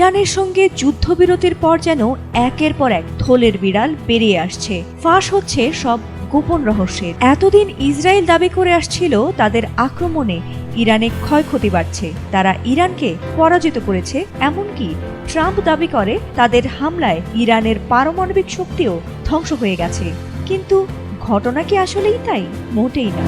ইরানের সঙ্গে যুদ্ধবিরতির পর যেন একের পর এক থলের বিড়াল বেরিয়ে আসছে। ফাঁস হচ্ছে সব গোপন রহস্যের। এতদিন ইসরায়েল দাবি করে আসছিল তাদের আক্রমণে ইরানে ক্ষয়ক্ষতি বাড়ছে। তারা ইরানকে পরাজিত করেছে, এমনকি ট্রাম্প দাবি করে তাদের হামলায় ইরানের পারমাণবিক শক্তিও ধ্বংস হয়ে গেছে। কিন্তু ঘটনা কি আসলেই তাই? মোটেই না।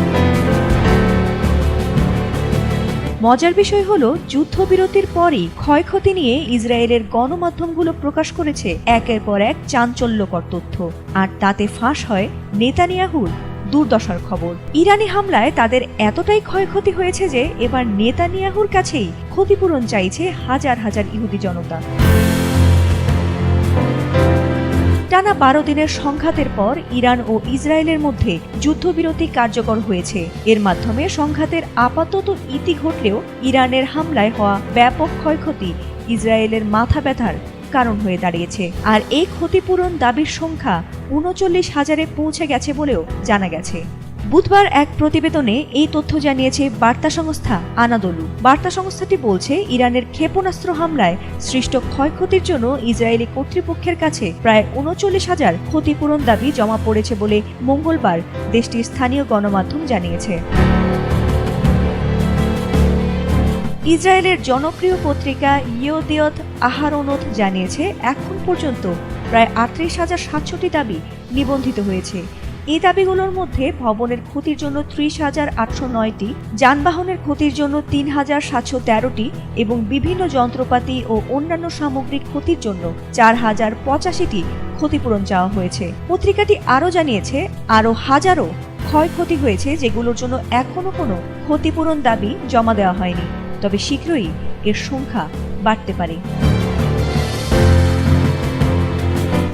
মজার বিষয় হলো, যুদ্ধবিরতির পরই ক্ষয়ক্ষতি নিয়ে ইসরায়েলের গণমাধ্যমগুলো প্রকাশ করেছে একের পর এক চাঞ্চল্যকর তথ্য। আর তাতে ফাঁস হয় নেতানিয়াহুর দুর্দশার খবর। ইরানি হামলায় তাদের এতটাই ক্ষয়ক্ষতি হয়েছে যে, এবার নেতানিয়াহুর কাছেই ক্ষতিপূরণ চাইছে হাজার হাজার ইহুদি জনতা। টানা বারো দিনের সংঘাতের পর ইরান ও ইসরায়েলের মধ্যে যুদ্ধবিরতি কার্যকর হয়েছে। এর মাধ্যমে সংঘাতের আপাতত ইতি ঘটলেও ইরানের হামলায় হওয়া ব্যাপক ক্ষয়ক্ষতি ইসরায়েলের মাথা ব্যথার কারণ হয়ে দাঁড়িয়েছে। আর এই ক্ষতিপূরণ দাবির সংখ্যা উনচল্লিশ হাজারে পৌঁছে গেছে বলেও জানা গেছে। বুধবার এক প্রতিবেদনে এই তথ্য জানিয়েছে বার্তা সংস্থা আনাদলু। বার্তা সংস্থাটি বলছে, ইরানের ক্ষেপণাস্ত্র হামলায় সৃষ্ট ক্ষয়ক্ষতির জন্য ইসরায়েলি কর্তৃপক্ষের কাছে প্রায় উনচল্লিশ হাজার ক্ষতিপূরণ দাবি জমা পড়েছে বলে মঙ্গলবার দেশটির স্থানীয় গণমাধ্যম জানিয়েছে। ইসরায়েলের জনপ্রিয় পত্রিকা ইয়োদিয়ত আহারোনত জানিয়েছে, এখন পর্যন্ত প্রায় আটত্রিশ হাজার সাতশোটি দাবি নিবন্ধিত হয়েছে। এই দাবিগুলোর মধ্যে ভবনের ক্ষতির জন্য ত্রিশ হাজার আটশো নয়টি, যানবাহনের ক্ষতির জন্য তিন হাজার সাতশো তেরোটি এবং বিভিন্ন যন্ত্রপাতি ও অন্যান্য সামগ্রিক ক্ষতির জন্য চার হাজার পঁচাশিটি ক্ষতিপূরণ চাওয়া হয়েছে। পত্রিকাটি আরও জানিয়েছে, আরও হাজারো ক্ষয়ক্ষতি হয়েছে যেগুলোর জন্য এখনও কোনো ক্ষতিপূরণ দাবি জমা দেওয়া হয়নি। তবে শীঘ্রই এর সংখ্যা বাড়তে পারে।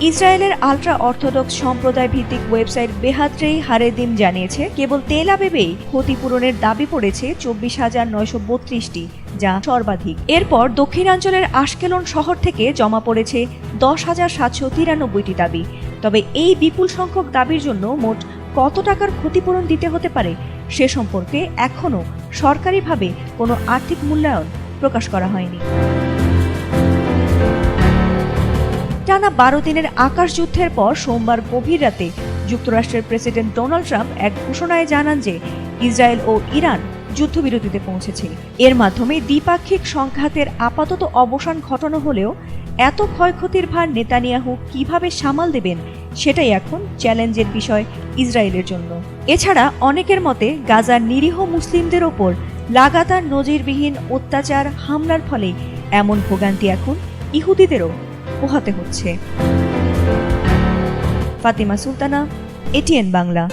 ইসরায়েলের আলট্রা অর্থোডক্স সম্প্রদায় ভিত্তিক ওয়েবসাইট বেহাত্রেই হারেদিম জানিয়েছে। কেবল তেল আবেবেই ক্ষতিপূরণের দাবি পড়েছে চব্বিশ হাজার নয়শো বত্রিশটি, যা সর্বাধিক। এরপর দক্ষিণাঞ্চলের আশকেলন শহর থেকে জমা পড়েছে দশ হাজার সাতশো তিরানব্বইটি দাবি। তবে এই বিপুল সংখ্যক দাবির জন্য মোট কত টাকার ক্ষতিপূরণ দিতে হতে পারে সে সম্পর্কে এখনও সরকারিভাবে কোনো আর্থিক মূল্যায়ন প্রকাশ করা হয়নি। টানা বারো দিনের আকাশ যুদ্ধের পর সোমবার গভীর রাতে যুক্তরাষ্ট্রের প্রেসিডেন্ট ডোনাল্ড ট্রাম্প এক ঘোষণায় জানান যে ইসরায়েল ও ইরান যুদ্ধবিরতিতে পৌঁছেছে। এর মাধ্যমে দ্বিপাক্ষিক সংঘাতের আপাতত অবসান ঘটানো হলেও এত ক্ষয়ক্ষতির ভার নেতানিয়াহু কীভাবে সামাল দেবেন সেটাই এখন চ্যালেঞ্জের বিষয় ইসরায়েলের জন্য। এছাড়া অনেকের মতে গাজার নিরীহ মুসলিমদের ওপর লাগাতার নজিরবিহীন অত্যাচার, হামলার ফলে এমন ভোগান্তি এখন ইহুদিদেরও পোহাতে হচ্ছে। ফাতিমা সুলতানা এটিএন বাংলা।